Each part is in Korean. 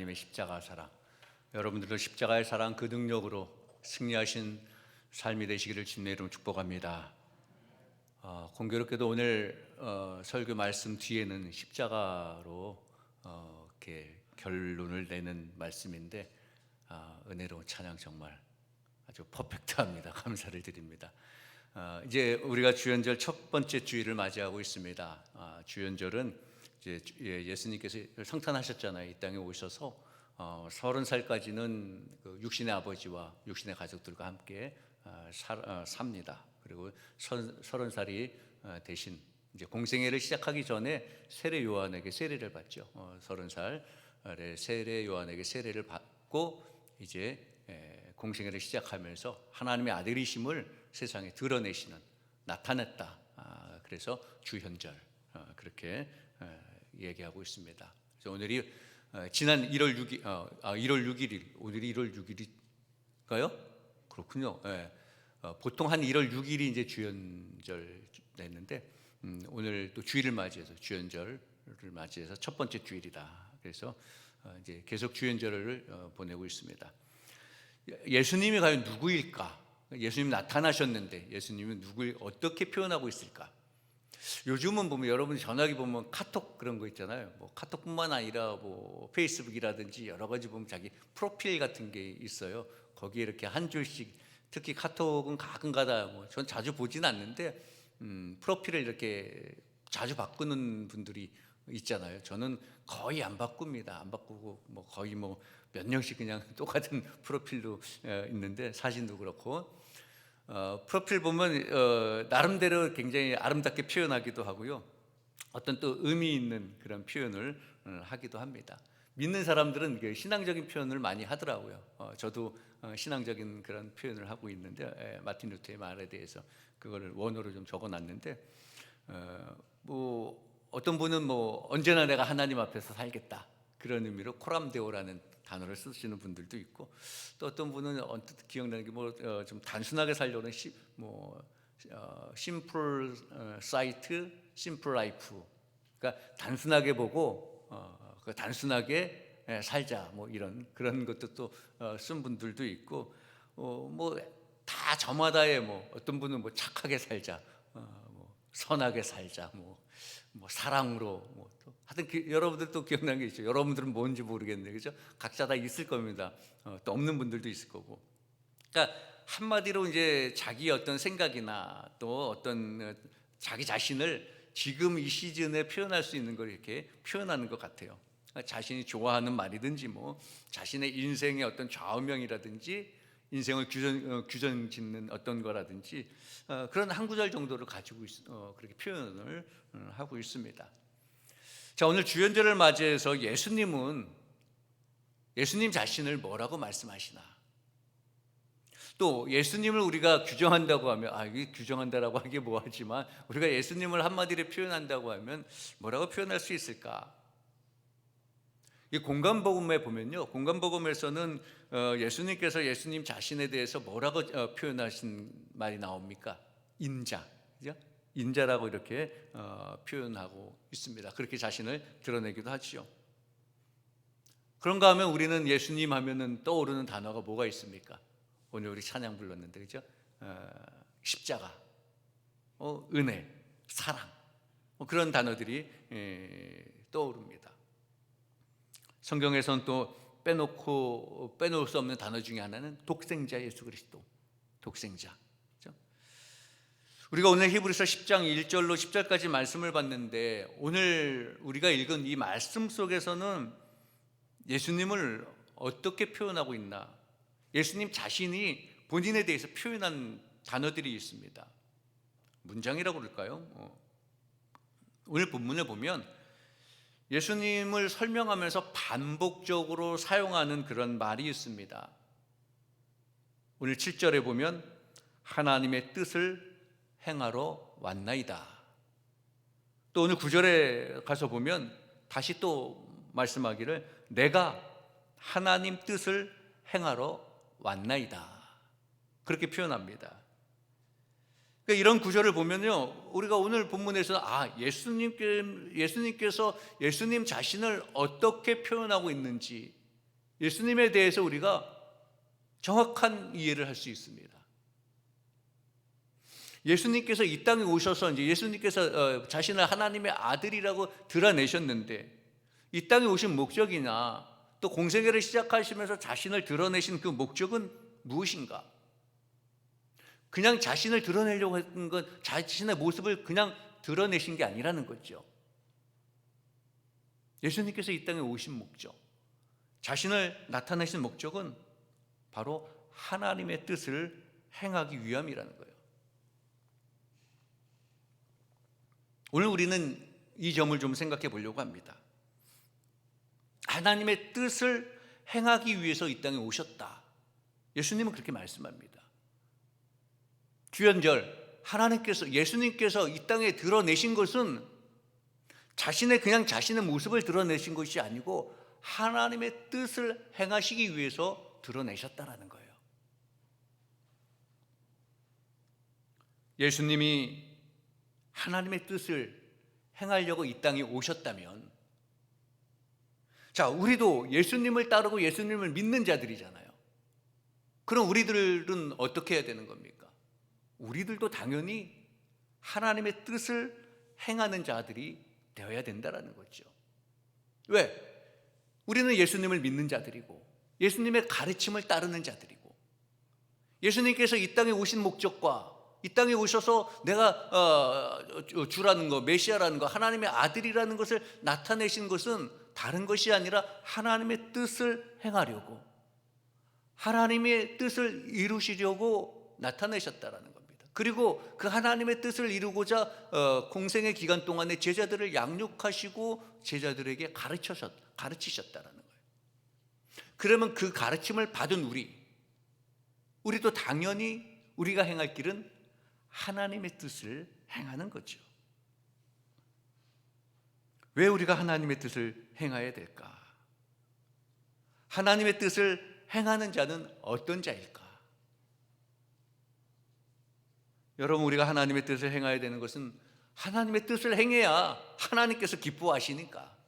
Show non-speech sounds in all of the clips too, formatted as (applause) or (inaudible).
하나님의 십자가 사랑. 여러분들도 십자가의 사랑 그 능력으로 승리하신 삶이 되시기를 주님의 이름 축복합니다. 어, 공교롭게도 오늘 어, 설교 말씀 뒤에는 십자가로 어, 이렇게 결론을 내는 말씀인데 아, 은혜로운 찬양 정말 아주 퍼펙트합니다. 감사를 드립니다. 아, 이제 우리가 주연절 첫 번째 주일을 맞이하고 있습니다. 아, 주연절은 이제 주- 예, 예수님께서 성탄하셨잖아요. 이 땅에 오셔서 어, 서른 살까지는 그 육신의 아버지와 육신의 가족들과 함께 어, 살, 어, 삽니다. 그리고 선- 서른 살이 어, 대신 이제 공생애를 시작하기 전에 세례 요한에게 세례를 받죠. 어, 서른 살에 세례 요한에게 세례를 받고 이제 에, 공생애를 시작하면서 하나님의 아들이심을 세상에 드러내시는 나타냈다. 아, 그래서 주현절 어, 그렇게 어, 얘기하고 있습니다. 그래서 오늘이 어, 지난 1월 6일, 어, 아, 1월 6일, 오늘이 1월 6일일까요? 그렇군요. 예. 어, 보통 한 1월 6일이 이제 주연절 됐는데 음, 오늘 또 주일을 맞이해서 주연절을 맞이해서 첫 번째 주일이다. 그래서 어, 이제 계속 주연절을 어, 보내고 있습니다. 예- 예수님이 과연 누구일까? 예수님 나타나셨는데 예수님은 누구 어떻게 표현하고 있을까? 요즘은 보면 여러분 전화기 보면 카톡 그런 거 있잖아요. 뭐 카톡뿐만 아니라 뭐 페이스북이라든지 여러 가지 보면 자기 프로필 같은 게 있어요. 거기에 이렇게 한 줄씩 특히 카톡은 가끔가다 뭐 전 자주 보진 않는데 음, 프로필을 이렇게 자주 바꾸는 분들이 있잖아요. 저는 거의 안 바꿉니다. 안 바꾸고 뭐 거의 뭐 몇 년씩 그냥 (laughs) 똑같은 프로필로 어, 있는데 사진도 그렇고 어, 프로필 보면 어, 나름대로 굉장히 아름답게 표현하기도 하고요. 어떤 또 의미 있는 그런 표현을 어, 하기도 합니다. 믿는 사람들은 그 신앙적인 표현을 많이 하더라고요. 어, 저도 어, 신앙적인 그런 표현을 하고 있는데 에, 마틴 루터의 말에 대해서 그거를 원어로 좀 적어놨는데 어, 뭐 어떤 분은 뭐 언제나 내가 하나님 앞에서 살겠다 그런 의미로 코람데오라는 단어를 쓰시는 분들도 있고 또 어떤 분은 언뜻 기억나는 게 뭐 좀 단순하게 살려는 시, 뭐 어, 심플 어, 사이트, 심플 라이프. 그러니까 단순하게 보고 어, 그 단순하게 예, 살자. 뭐 이런 그런 것도 또쓴 분들도 있고 어, 뭐다 저마다의 뭐 어떤 분은 뭐 착하게 살자, 어, 뭐 선하게 살자, 뭐, 뭐 사랑으로 뭐또 하여튼 기- 여러분들 또 기억나는 게 있죠. 여러분들은 뭔지 모르겠는데 그죠? 각자 다 있을 겁니다. 어, 또 없는 분들도 있을 거고. 그러니까 한마디로 이제 자기 어떤 생각이나 또 어떤 어, 자기 자신을 지금 이 시즌에 표현할 수 있는 걸 이렇게 표현하는 것 같아요. 그러니까 자신이 좋아하는 말이든지 뭐 자신의 인생의 어떤 좌우명이라든지 인생을 규정 어, 규정 짓는 어떤 거라든지 어, 그런 한 구절 정도를 가지고 있, 어, 그렇게 표현을 어, 하고 있습니다. 자 오늘 주연절을 맞이해서 예수님은 예수님 자신을 뭐라고 말씀하시나? 또 예수님을 우리가 규정한다고 하면 아 이게 규정한다라고 하기 뭐하지만 우리가 예수님을 한마디로 표현한다고 하면 뭐라고 표현할 수 있을까? 이 공간복음에 보면요, 공간복음에서는 어, 예수님께서 예수님 자신에 대해서 뭐라고 어, 표현하신 말이 나옵니까? 인자, 그죠? 인자라고 이렇게 어, 표현하고 있습니다. 그렇게 자신을 드러내기도 하지요. 그런가 하면 우리는 예수님 하면은 떠오르는 단어가 뭐가 있습니까? 오늘 우리 찬양 불렀는데 그죠? 어, 십자가, 어, 은혜, 사랑 뭐 그런 단어들이 에, 떠오릅니다. 성경에서는 또 빼놓고 빼놓을 수 없는 단어 중에 하나는 독생자 예수 그리스도, 독생자. 우리가 오늘 히브리서 10장 1절로 10절까지 말씀을 봤는데 오늘 우리가 읽은 이 말씀 속에서는 예수님을 어떻게 표현하고 있나? 예수님 자신이 본인에 대해서 표현한 단어들이 있습니다. 문장이라고 그럴까요? 어. 오늘 본문을 보면 예수님을 설명하면서 반복적으로 사용하는 그런 말이 있습니다. 오늘 7절에 보면 하나님의 뜻을 행하러 왔나이다. 또 오늘 9절에 가서 보면 다시 또 말씀하기를 내가 하나님 뜻을 행하러 왔나이다. 그렇게 표현합니다. 그러니까 이런 구절을 보면요, 우리가 오늘 본문에서 아 예수님께 예수님께서 예수님 자신을 어떻게 표현하고 있는지 예수님에 대해서 우리가 정확한 이해를 할 수 있습니다. 예수님께서 이 땅에 오셔서 이제 예수님께서 어, 자신을 하나님의 아들이라고 드러내셨는데 이 땅에 오신 목적이나 또 공생애를 시작하시면서 자신을 드러내신 그 목적은 무엇인가? 그냥 자신을 드러내려고 했던 건 자신의 모습을 그냥 드러내신 게 아니라는 거죠. 예수님께서 이 땅에 오신 목적, 자신을 나타내신 목적은 바로 하나님의 뜻을 행하기 위함이라는 거예요. 오늘 우리는 이 점을 좀 생각해 보려고 합니다. 하나님의 뜻을 행하기 위해서 이 땅에 오셨다. 예수님은 그렇게 말씀합니다. 주연절 하나님께서 예수님께서 이 땅에 드러내신 것은 자신의 그냥 자신의 모습을 드러내신 것이 아니고 하나님의 뜻을 행하시기 위해서 드러내셨다라는 거예요. 예수님이 하나님의 뜻을 행하려고 이 땅에 오셨다면 자, 우리도 예수님을 따르고 예수님을 믿는 자들이잖아요. 그럼 우리들은 어떻게 해야 되는 겁니까? 우리들도 당연히 하나님의 뜻을 행하는 자들이 되어야 된다라는 거죠. 왜? 우리는 예수님을 믿는 자들이고 예수님의 가르침을 따르는 자들이고 예수님께서 이 땅에 오신 목적과 이 땅에 오셔서 내가 어, 주라는 거, 메시아라는 거, 하나님의 아들이라는 것을 나타내신 것은 다른 것이 아니라 하나님의 뜻을 행하려고 하나님의 뜻을 이루시려고 나타내셨다라는 겁니다. 그리고 그 하나님의 뜻을 이루고자 어, 공생의 기간 동안에 제자들을 양육하시고 제자들에게 가르치셨 가르치셨다라는 거예요. 그러면 그 가르침을 받은 우리 우리도 당연히 우리가 행할 길은 하나님의 뜻을 행하는 거죠. 왜 우리가 하나님의 뜻을 행해야 될까? 하나님의 뜻을 행하는 자는 어떤 자일까? 여러분, 우리가 하나님의 뜻을 행해야 되는 것은 하나님의 뜻을 행해야 하나님께서 기뻐하시니까.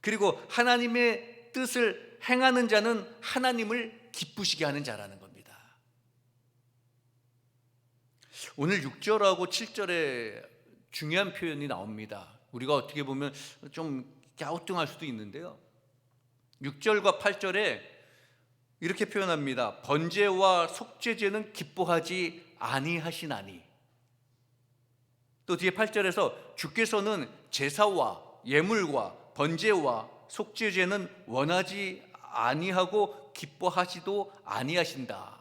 그리고 하나님의 뜻을 행하는 자는 하나님을 기쁘시게 하는 자라는 겁니다. 오늘 6절하고 7절에 중요한 표현이 나옵니다. 우리가 어떻게 보면 좀 갸우뚱할 수도 있는데요. 6절과 8절에 이렇게 표현합니다. 번제와 속죄제는 기뻐하지 아니하시나니. 또 뒤에 8절에서 주께서는 제사와 예물과 번제와 속죄제는 원하지 아니하고 기뻐하지도 아니하신다.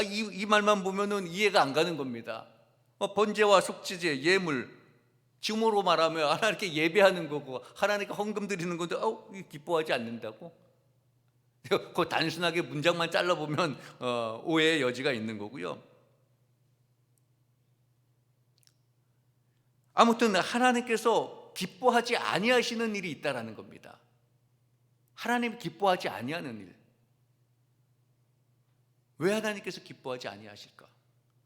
아, 이, 이 말만 보면은 이해가 안 가는 겁니다. 어, 번제와 속죄제, 예물, 지금으로 말하면 하나님께 예배하는 거고 하나님께 헌금 드리는 건데 어, 기뻐하지 않는다고? 그 단순하게 문장만 잘라보면 어, 오해의 여지가 있는 거고요. 아무튼 하나님께서 기뻐하지 아니하시는 일이 있다라는 겁니다. 하나님 기뻐하지 아니하는 일. 왜 하나님께서 기뻐하지 아니하실까?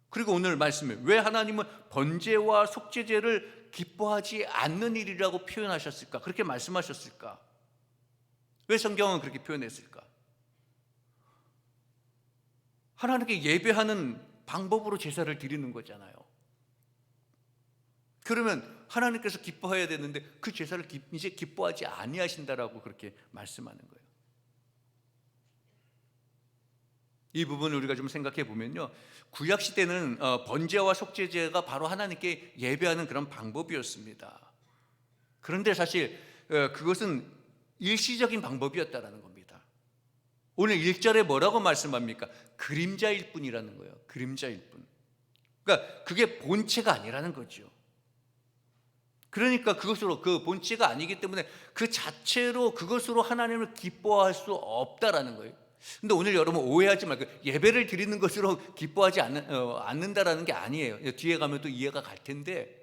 그리고 오늘 말씀에 왜 하나님은 번제와 속죄제를 기뻐하지 않는 일이라고 표현하셨을까? 그렇게 말씀하셨을까? 왜 성경은 그렇게 표현했을까? 하나님께 예배하는 방법으로 제사를 드리는 거잖아요. 그러면 하나님께서 기뻐해야 되는데 그 제사를 이제 기뻐하지 아니하신다라고 그렇게 말씀하는 거예요. 이 부분을 우리가 좀 생각해 보면요. 구약 시대는 어, 번제와 속죄제가 바로 하나님께 예배하는 그런 방법이었습니다. 그런데 사실 어, 그것은 일시적인 방법이었다라는 겁니다. 오늘 1절에 뭐라고 말씀합니까? 그림자일 뿐이라는 거예요. 그림자일 뿐. 그러니까 그게 본체가 아니라는 거죠. 그러니까 그것으로 그 본체가 아니기 때문에 그 자체로 그것으로 하나님을 기뻐할 수 없다라는 거예요. 근데 오늘 여러분 오해하지 말고 예배를 드리는 것으로 기뻐하지 않는, 어, 않는다라는 게 아니에요. 뒤에 가면 또 이해가 갈 텐데.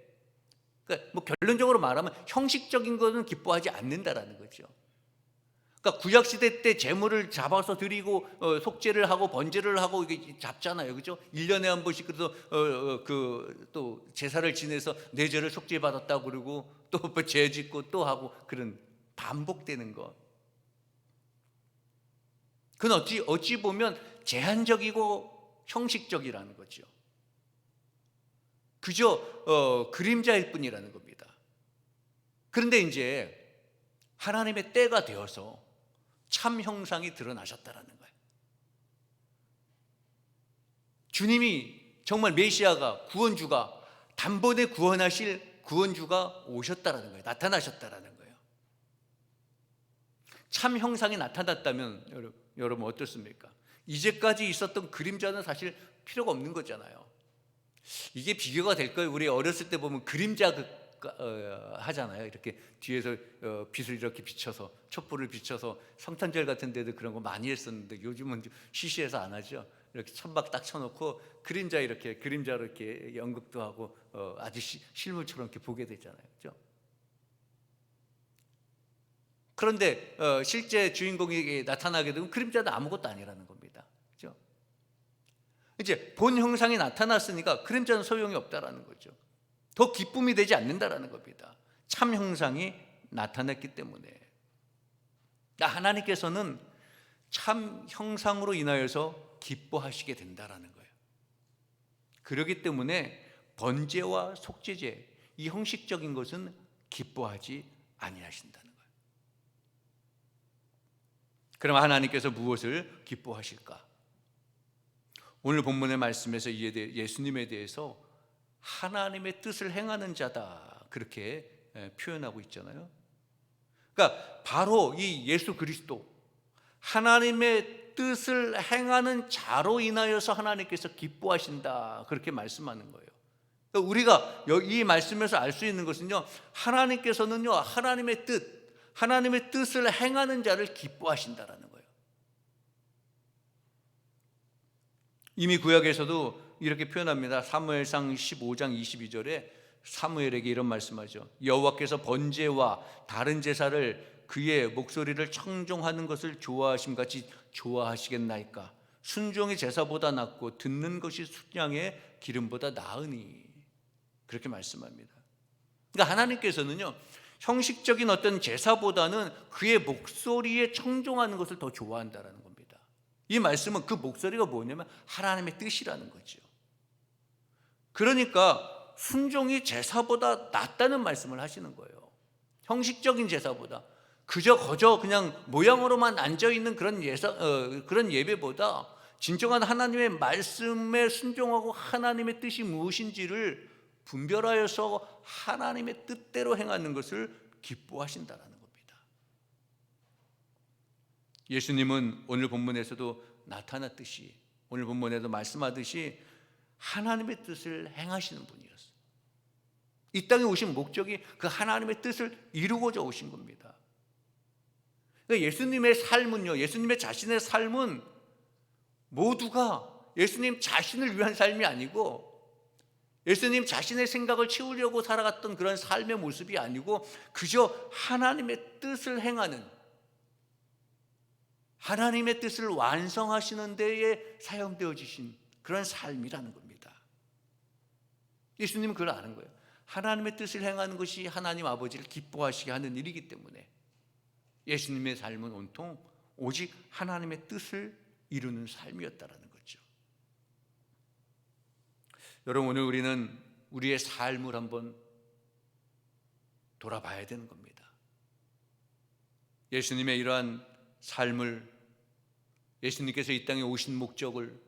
그러니까 뭐 결론적으로 말하면 형식적인 것은 기뻐하지 않는다라는 거죠. 그러니까 구약 시대 때 재물을 잡아서 드리고 어, 속죄를 하고 번제를 하고 이게 잡잖아요. 그죠? 1년에 한 번씩 그래서 어, 어, 그또 제사를 지내서 내 죄를 속죄 받았다 그러고 또죄 짓고 또 하고 그런 반복되는 것. 그건 어찌 어찌 보면 제한적이고 형식적이라는 거죠. 그저 어, 그림자일 뿐이라는 겁니다. 그런데 이제 하나님의 때가 되어서 참 형상이 드러나셨다라는 거예요. 주님이 정말 메시아가 구원주가 단번에 구원하실 구원주가 오셨다라는 거예요. 나타나셨다라는 거예요. 참 형상이 나타났다면 여러분, 여러분 어떻습니까? 이제까지 있었던 그림자는 사실 필요가 없는 거잖아요. 이게 비교가 될 거예요. 우리 어렸을 때 보면 그림자 그, 어, 하잖아요. 이렇게 뒤에서 어, 빛을 이렇게 비춰서 촛불을 비춰서 성탄절 같은 데도 그런 거 많이 했었는데 요즘은 좀 시시해서 안 하죠. 이렇게 천막 딱 쳐놓고 그림자 이렇게 그림자로 이렇게 연극도 하고 어, 아주 시, 실물처럼 이렇게 보게 되잖아요. 그죠? 그런데 어, 실제 주인공에게 나타나게 되면 그림자도 아무것도 아니라는 겁니다. 그죠? 이제 본 형상이 나타났으니까 그림자는 소용이 없다라는 거죠. 더 기쁨이 되지 않는다라는 겁니다. 참 형상이 나타났기 때문에. 그러니까 하나님께서는 참 형상으로 인하여서 기뻐하시게 된다라는 거예요. 그렇기 때문에 번제와 속죄제 이 형식적인 것은 기뻐하지 아니하신다는. 그럼 하나님께서 무엇을 기뻐하실까? 오늘 본문의 말씀에서 예수님에 대해서 하나님의 뜻을 행하는 자다 그렇게 표현하고 있잖아요. 그러니까 바로 이 예수 그리스도 하나님의 뜻을 행하는 자로 인하여서 하나님께서 기뻐하신다 그렇게 말씀하는 거예요. 그러니까 우리가 이 말씀에서 알 수 있는 것은요 하나님께서는요 하나님의 뜻 하나님의 뜻을 행하는 자를 기뻐하신다라는 거예요. 이미 구약에서도 이렇게 표현합니다. 사무엘상 15장 22절에 사무엘에게 이런 말씀하죠. 여호와께서 번제와 다른 제사를 그의 목소리를 청종하는 것을 좋아하심 같이 좋아하시겠나이까? 순종이 제사보다 낫고 듣는 것이 순양의 기름보다 나으니 그렇게 말씀합니다. 그러니까 하나님께서는요 형식적인 어떤 제사보다는 그의 목소리에 청종하는 것을 더 좋아한다라는 겁니다. 이 말씀은 그 목소리가 뭐냐면 하나님의 뜻이라는 거죠. 그러니까 순종이 제사보다 낫다는 말씀을 하시는 거예요. 형식적인 제사보다 그저 거저 그냥 모양으로만 앉아 있는 그런 예사 어, 그런 예배보다 진정한 하나님의 말씀에 순종하고 하나님의 뜻이 무엇인지를 분별하여서 하나님의 뜻대로 행하는 것을 기뻐하신다라는 겁니다. 예수님은 오늘 본문에서도 나타났듯이 오늘 본문에도 말씀하듯이 하나님의 뜻을 행하시는 분이었어요. 이 땅에 오신 목적이 그 하나님의 뜻을 이루고자 오신 겁니다. 그러니까 예수님의 삶은요, 예수님의 자신의 삶은 모두가 예수님 자신을 위한 삶이 아니고 예수님 자신의 생각을 채우려고 살아갔던 그런 삶의 모습이 아니고 그저 하나님의 뜻을 행하는 하나님의 뜻을 완성하시는 데에 사용되어지신 그런 삶이라는 겁니다. 예수님은 그걸 아는 거예요. 하나님의 뜻을 행하는 것이 하나님 아버지를 기뻐하시게 하는 일이기 때문에 예수님의 삶은 온통 오직 하나님의 뜻을 이루는 삶이었다라는. 여러분 오늘 우리는 우리의 삶을 한번 돌아봐야 되는 겁니다. 예수님의 이러한 삶을 예수님께서 이 땅에 오신 목적을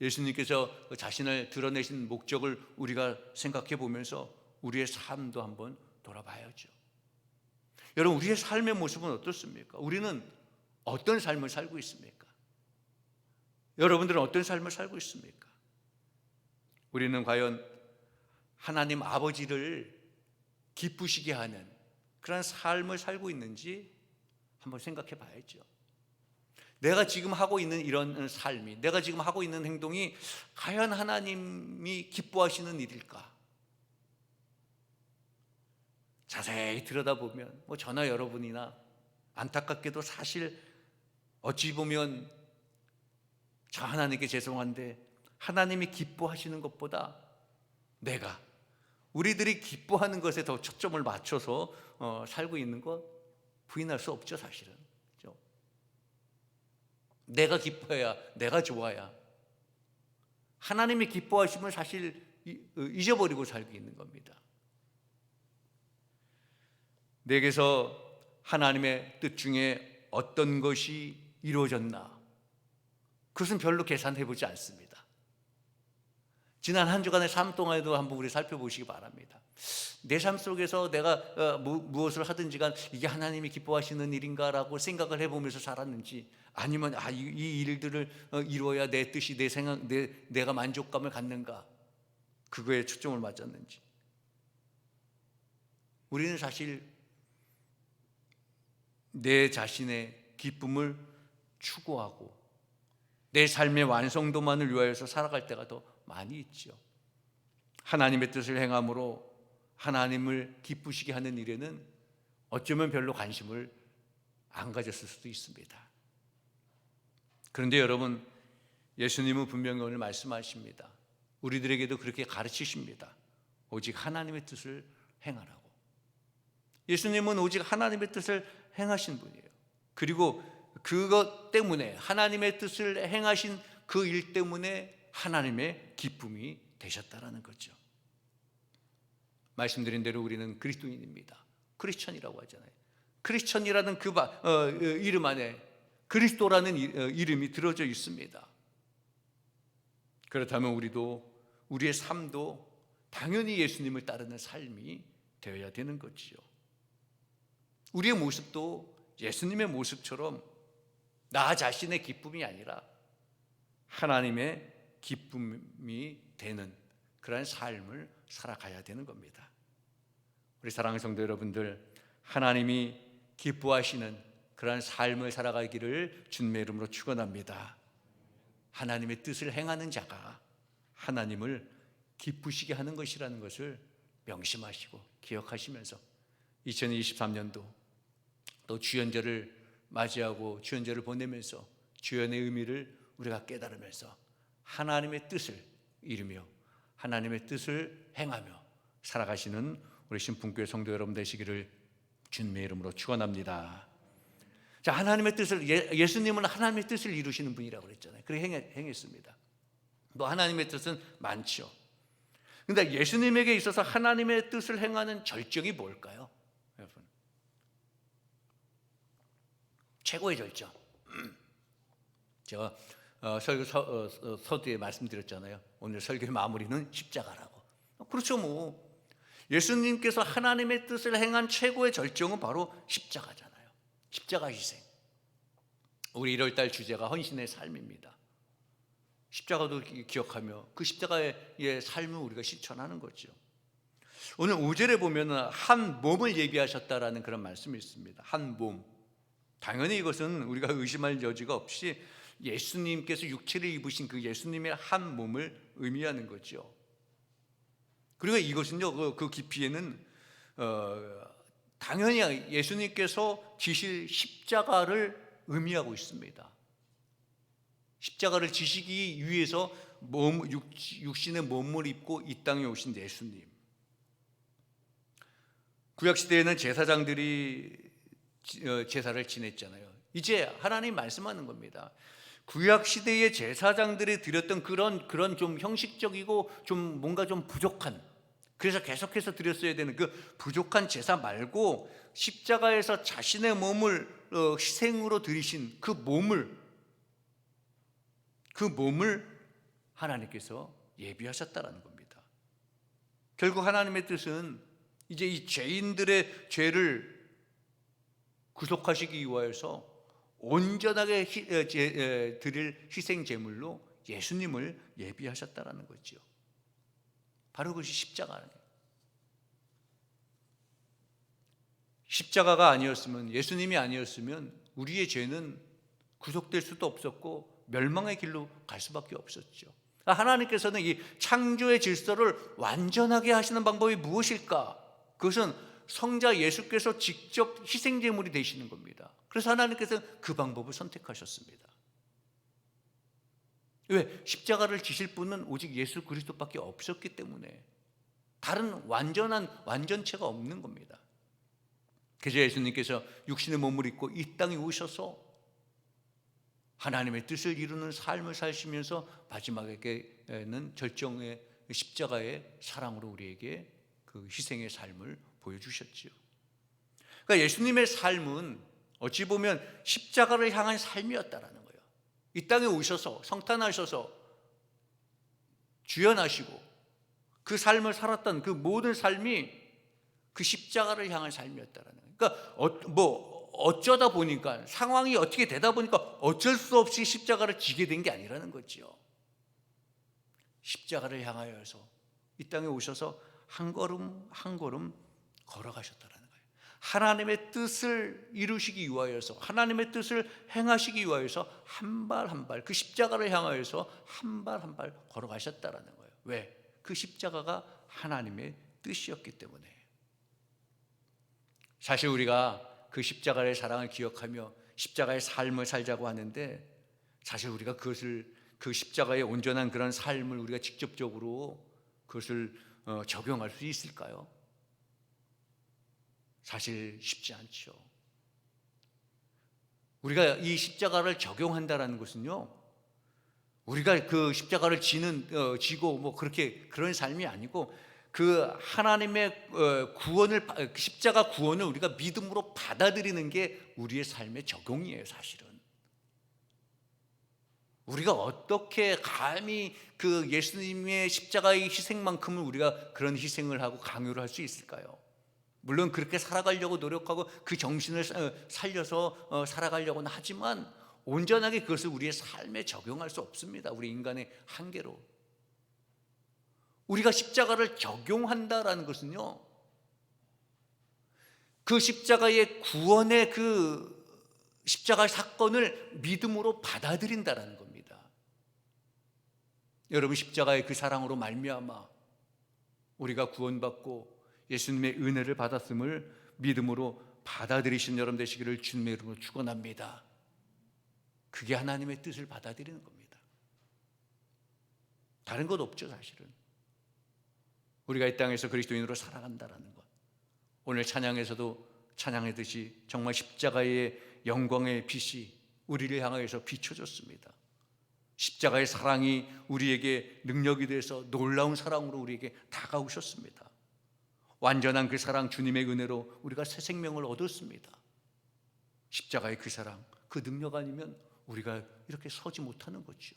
예수님께서 자신을 드러내신 목적을 우리가 생각해 보면서 우리의 삶도 한번 돌아봐야죠. 여러분, 우리의 삶의 모습은 어떻습니까? 우리는 어떤 삶을 살고 있습니까? 여러분들은 어떤 삶을 살고 있습니까? 우리는 과연 하나님 아버지를 기쁘시게 하는 그런 삶을 살고 있는지 한번 생각해 봐야죠. 내가 지금 하고 있는 이런 삶이, 내가 지금 하고 있는 행동이 과연 하나님이 기뻐하시는 일일까? 자세히 들여다보면, 뭐 저나 여러분이나 안타깝게도 사실 어찌 보면 저 하나님께 죄송한데 하나님이 기뻐하시는 것보다 내가 우리들이 기뻐하는 것에 더 초점을 맞춰서 어, 살고 있는 것 부인할 수 없죠, 사실은. 내가 기뻐야 내가 좋아야 하나님이 기뻐하시면 사실 이- 어, 잊어버리고 살고 있는 겁니다. 내게서 하나님의 뜻 중에 어떤 것이 이루어졌나? 그것은 별로 계산해 보지 않습니다. 지난 한 주간의 삶 동안에도 한번 우리 살펴보시기 바랍니다. 내 삶 속에서 내가 어, 무, 무엇을 하든지 간 이게 하나님이 기뻐하시는 일인가라고 생각을 해보면서 살았는지 아니면 아, 이, 이 일들을 어, 이루어야 내 뜻이 내 생각 내, 내가 만족감을 갖는가 그거에 초점을 맞췄는지 우리는 사실 내 자신의 기쁨을 추구하고 내 삶의 완성도만을 위하여서 살아갈 때가 더 많이 있죠. 하나님의 뜻을 행함으로 하나님을 기쁘시게 하는 일에는 어쩌면 별로 관심을 안 가졌을 수도 있습니다. 그런데 여러분, 예수님은 분명히 오늘 말씀하십니다. 우리들에게도 그렇게 가르치십니다. 오직 하나님의 뜻을 행하라고. 예수님은 오직 하나님의 뜻을 행하신 분이에요. 그리고 그것 때문에 하나님의 뜻을 행하신 그 일 때문에 하나님의 기쁨이 되셨다라는 거죠. 말씀드린 대로 우리는 그리스도인입니다. 크리스천이라고 하잖아요. 크리스천이라는 그 바- 어, 어, 이름 안에 그리스도라는 이- 어, 이름이 들어져 있습니다. 그렇다면 우리도 우리의 삶도 당연히 예수님을 따르는 삶이 되어야 되는 거지요. 우리의 모습도 예수님의 모습처럼 나 자신의 기쁨이 아니라 하나님의 기쁨이 되는 그런 삶을 살아가야 되는 겁니다. 우리 사랑하는 성도 여러분들, 하나님이 기뻐하시는 그러한 삶을 살아가기를 주님의 이름으로 축원합니다. 하나님의 뜻을 행하는 자가 하나님을 기쁘시게 하는 것이라는 것을 명심하시고 기억하시면서 2023년도 또 주연절을 맞이하고 주연절을 보내면서 주연의 의미를 우리가 깨달으면서 하나님의 뜻을 이루며 하나님의 뜻을 행하며 살아가시는 우리 신풍교회 성도 여러분 되시기를 주님의 이름으로 축원합니다. 자, 하나님의 뜻을 예, 예수님은 하나님의 뜻을 이루시는 분이라고 그랬잖아요. 그렇게 행했, 행했 습니다. 또 하나님의 뜻은 많죠. 근데 예수님에게 있어서 하나님의 뜻을 행하는 절정이 뭘까요? 여러분. 최고의 절정. (clears throat) 제가 어, 설교 서, 어, 어, 서두에 말씀드렸잖아요. 오늘 설교의 마무리는 십자가라고. 그렇죠, 뭐. 예수님께서 하나님의 뜻을 행한 최고의 절정은 바로 십자가잖아요. 십자가 희생. 우리 1월달 주제가 헌신의 삶입니다. 십자가도 기- 기억하며 그 십자가의 삶을 우리가 실천하는 거죠. 오늘 5절에 보면 한 몸을 예비하셨다라는 그런 말씀이 있습니다. 한 몸. 당연히 이것은 우리가 의심할 여지가 없이 예수님께서 육체를 입으신 그 예수님의 한 몸을 의미하는 거죠. 그리고 이것은요, 그, 그 깊이에는 어, 당연히 예수님께서 지실 십자가를 의미하고 있습니다. 십자가를 지시기 위해서 몸, 육, 육신의 몸을 입고 이 땅에 오신 예수님. 구약 시대에는 제사장들이 지- 어, 제사를 지냈잖아요. 이제 하나님 말씀하는 겁니다. 구약 시대의 제사장들이 드렸던 그런 그런 좀 형식적이고 좀 뭔가 좀 부족한 그래서 계속해서 드렸어야 되는 그 부족한 제사 말고 십자가에서 자신의 몸을 어, 희생으로 드리신 그 몸을 그 몸을 하나님께서 예비하셨다라는 겁니다. 결국 하나님의 뜻은 이제 이 죄인들의 죄를 구속하시기 위하여서 온전하게 제, 에, 드릴 희생 제물로 예수님을 예비하셨다라는 거죠. 바로 그것이 십자가는 거예요. 십자가가 아니었으면 예수님이 아니었으면 우리의 죄는 구속될 수도 없었고 멸망의 길로 갈 수밖에 없었죠. 그러니까 하나님께서는 이 창조의 질서를 완전하게 하시는 방법이 무엇일까? 그것은 성자 예수께서 직접 희생 제물이 되시는 겁니다. 그래서 하나님께서 그 방법을 선택하셨습니다. 왜? 십자가를 지실 분은 오직 예수 그리스도밖에 없었기 때문에 다른 완전한 완전체가 없는 겁니다. 그래서 예수님께서 육신의 몸을 입고 이 땅에 오셔서 하나님의 뜻을 이루는 삶을 사시면서 마지막에는 절정의 십자가의 사랑으로 우리에게 그 희생의 삶을 보여주셨지요. 그러니까 예수님의 삶은 어찌 보면 십자가를 향한 삶이었다라는 거예요. 이 땅에 오셔서 성탄하셔서 주연하시고 그 삶을 살았던 그 모든 삶이 그 십자가를 향한 삶이었다라는 거예요. 그러니까 어, 뭐 어쩌다 보니까 상황이 어떻게 되다 보니까 어쩔 수 없이 십자가를 지게 된 게 아니라는 거지요. 십자가를 향하여서 이 땅에 오셔서 한 걸음 한 걸음 걸어가셨다라는 거예요. 하나님의 뜻을 이루시기 위하여서 하나님의 뜻을 행하시기 위하여서 한 발 한 발 그 십자가를 향하여서 한 발 한 발 걸어가셨다라는 거예요. 왜? 그 십자가가 하나님의 뜻이었기 때문에. 사실 우리가 그 십자가의 사랑을 기억하며 십자가의 삶을 살자고 하는데 사실 우리가 그것을 그 십자가의 온전한 그런 삶을 우리가 직접적으로 그것을 어, 적용할 수 있을까요? 사실 쉽지 않죠. 우리가 이 십자가를 적용한다라는 것은요, 우리가 그 십자가를 지는 어, 지고 뭐 그렇게 그런 삶이 아니고 그 하나님의 어, 구원을 바- 그 십자가 구원을 우리가 믿음으로 받아들이는 게 우리의 삶의 적용이에요, 사실은. 우리가 어떻게 감히 그 예수님의 십자가의 희생만큼은 우리가 그런 희생을 하고 강요를 할 수 있을까요? 물론 그렇게 살아가려고 노력하고 그 정신을 사- 살려서 어, 살아가려고는 하지만 온전하게 그것을 우리의 삶에 적용할 수 없습니다. 우리 인간의 한계로. 우리가 십자가를 적용한다라는 것은요. 그 십자가의 구원의 그 십자가의 사건을 믿음으로 받아들인다라는 겁니다. 여러분 십자가의 그 사랑으로 말미암아 우리가 구원받고 예수님의 은혜를 받았음을 믿음으로 받아들이신 여러분 되시기를 주님의 이름으로 축원합니다. 그게 하나님의 뜻을 받아들이는 겁니다. 다른 것 없죠, 사실은. 우리가 이 땅에서 그리스도인으로 살아간다라는 것. 오늘 찬양에서도 찬양했듯이 정말 십자가의 영광의 빛이 우리를 향하여서 비춰졌습니다. 십자가의 사랑이 우리에게 능력이 돼서 놀라운 사랑으로 우리에게 다가오셨습니다. 완전한 그 사랑 주님의 은혜로 우리가 새 생명을 얻었습니다. 십자가의 그 사랑, 그 능력 아니면 우리가 이렇게 서지 못하는 거죠.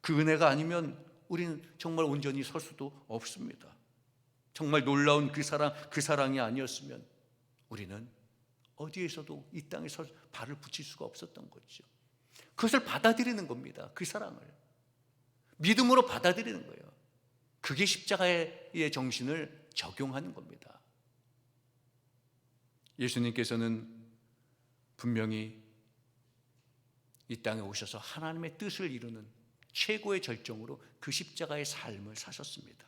그 은혜가 아니면 우리는 정말 온전히 설 수도 없습니다. 정말 놀라운 그 사랑, 그 사랑이 아니었으면 우리는 어디에서도 이 땅에 설 발을 붙일 수가 없었던 거죠. 그것을 받아들이는 겁니다. 그 사랑을. 믿음으로 받아들이는 거예요. 그게 십자가의 정신을 적용하는 겁니다. 예수님께서는 분명히 이 땅에 오셔서 하나님의 뜻을 이루는 최고의 절정으로 그 십자가의 삶을 사셨습니다.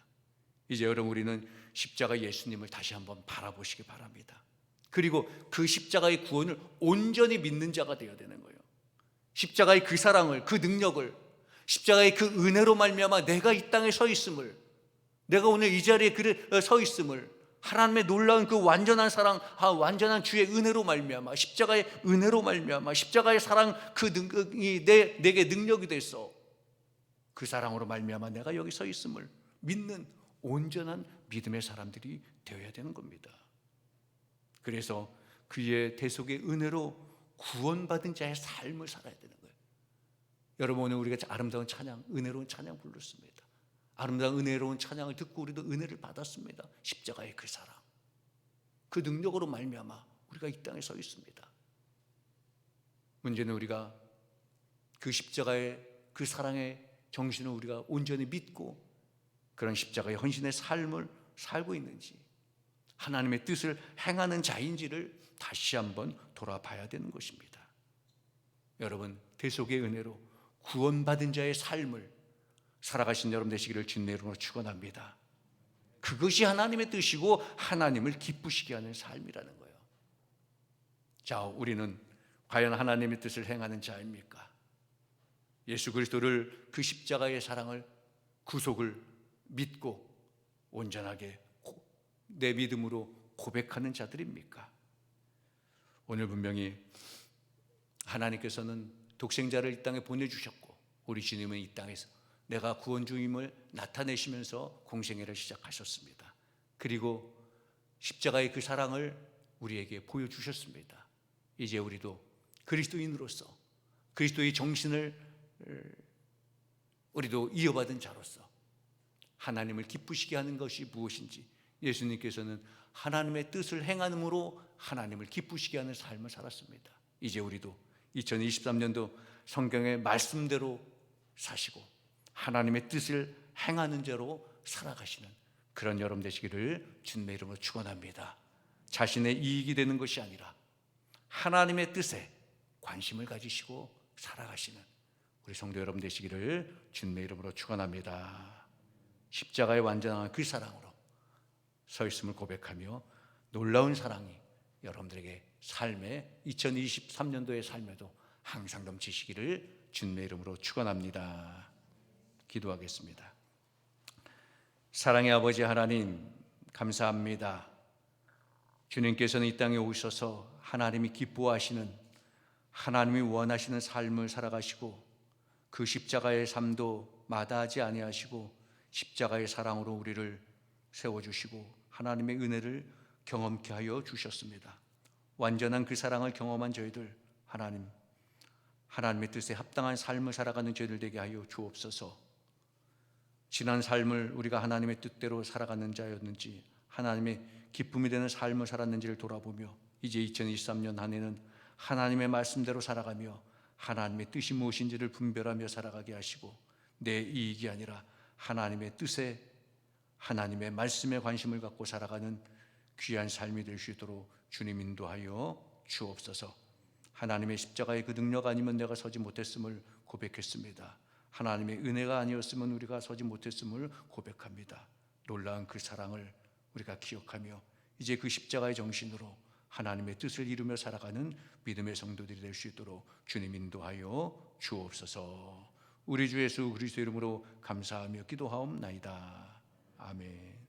이제 여러분 우리는 십자가 예수님을 다시 한번 바라보시기 바랍니다. 그리고 그 십자가의 구원을 온전히 믿는 자가 되어야 되는 거예요. 십자가의 그 사랑을, 그 능력을, 십자가의 그 은혜로 말미암아 내가 이 땅에 서 있음을, 내가 오늘 이 자리에 그래 서 있음을 하나님의 놀라운 그 완전한 사랑, 아, 완전한 주의 은혜로 말미암아 십자가의 은혜로 말미암아 십자가의 사랑 그 능력이 내 내게 능력이 됐어. 그 사랑으로 말미암아 내가 여기 서 있음을 믿는 온전한 믿음의 사람들이 되어야 되는 겁니다. 그래서 그의 대속의 은혜로 구원받은 자의 삶을 살아야 되는 거예요. 여러분 오늘 우리가 아름다운 찬양, 은혜로운 찬양 불렀습니다. 아름다운 은혜로운 찬양을 듣고 우리도 은혜를 받았습니다. 십자가의 그 사랑, 그 능력으로 말미암아 우리가 이 땅에 서 있습니다. 문제는 우리가 그 십자가의 그 사랑의 정신을 우리가 온전히 믿고 그런 십자가의 헌신의 삶을 살고 있는지 하나님의 뜻을 행하는 자인지를 다시 한번 돌아봐야 되는 것입니다. 여러분 대속의 은혜로 구원받은 자의 삶을 살아가신 여러분 되시기를 주님의 이름으로 축원합니다. 그것이 하나님의 뜻이고 하나님을 기쁘시게 하는 삶이라는 거예요. 자, 우리는 과연 하나님의 뜻을 행하는 자입니까? 예수 그리스도를 그 십자가의 사랑을 구속을 믿고 온전하게 고- 내 믿음으로 고백하는 자들입니까? 오늘 분명히 하나님께서는 독생자를 이 땅에 보내주셨고 우리 주님은 이 땅에서 내가 구원주임을 나타내시면서 공생애를 시작하셨습니다. 그리고 십자가의 그 사랑을 우리에게 보여주셨습니다. 이제 우리도 그리스도인으로서 그리스도의 정신을 우리도 이어받은 자로서 하나님을 기쁘시게 하는 것이 무엇인지 예수님께서는 하나님의 뜻을 행함으로 하나님을 기쁘시게 하는 삶을 살았습니다. 이제 우리도 2023년도 성경의 말씀대로 사시고 하나님의 뜻을 행하는 자로 살아가시는 그런 여러분 되시기를 주님의 이름으로 축원합니다. 자신의 이익이 되는 것이 아니라 하나님의 뜻에 관심을 가지시고 살아가시는 우리 성도 여러분 되시기를 주님의 이름으로 축원합니다. 십자가의 완전한 그 사랑으로 서 있음을 고백하며 놀라운 사랑이 여러분들에게 삶의 2023년도의 삶에도 항상 넘치시기를 주님의 이름으로 축원합니다. 기도하겠습니다. 사랑의 아버지 하나님 감사합니다. 주님께서는 이 땅에 오셔서 하나님이 기뻐하시는 하나님이 원하시는 삶을 살아가시고 그 십자가의 삶도 마다하지 아니하시고 십자가의 사랑으로 우리를 세워 주시고 하나님의 은혜를 경험케 하여 주셨습니다. 완전한 그 사랑을 경험한 저희들 하나님 하나님의 뜻에 합당한 삶을 살아가는 저희들 되게 하여 주옵소서. 지난 삶을 우리가 하나님의 뜻대로 살아가는 자였는지 하나님의 기쁨이 되는 삶을 살았는지를 돌아보며 이제 2023년 한 해는 하나님의 말씀대로 살아가며 하나님의 뜻이 무엇인지를 분별하며 살아가게 하시고 내 이익이 아니라 하나님의 뜻에 하나님의 말씀에 관심을 갖고 살아가는 귀한 삶이 될 수 있도록 주님 인도하여 주옵소서. 하나님의 십자가의 그 능력 아니면 내가 서지 못했음을 고백했습니다. 하나님의 은혜가 아니었으면 우리가 서지 못했음을 고백합니다. 놀라운 그 사랑을 우리가 기억하며 이제 그 십자가의 정신으로 하나님의 뜻을 이루며 살아가는 믿음의 성도들이 될 수 있도록 주님 인도하여 주옵소서. 우리 주 예수 그리스도 이름으로 감사하며 기도하옵나이다. 아멘.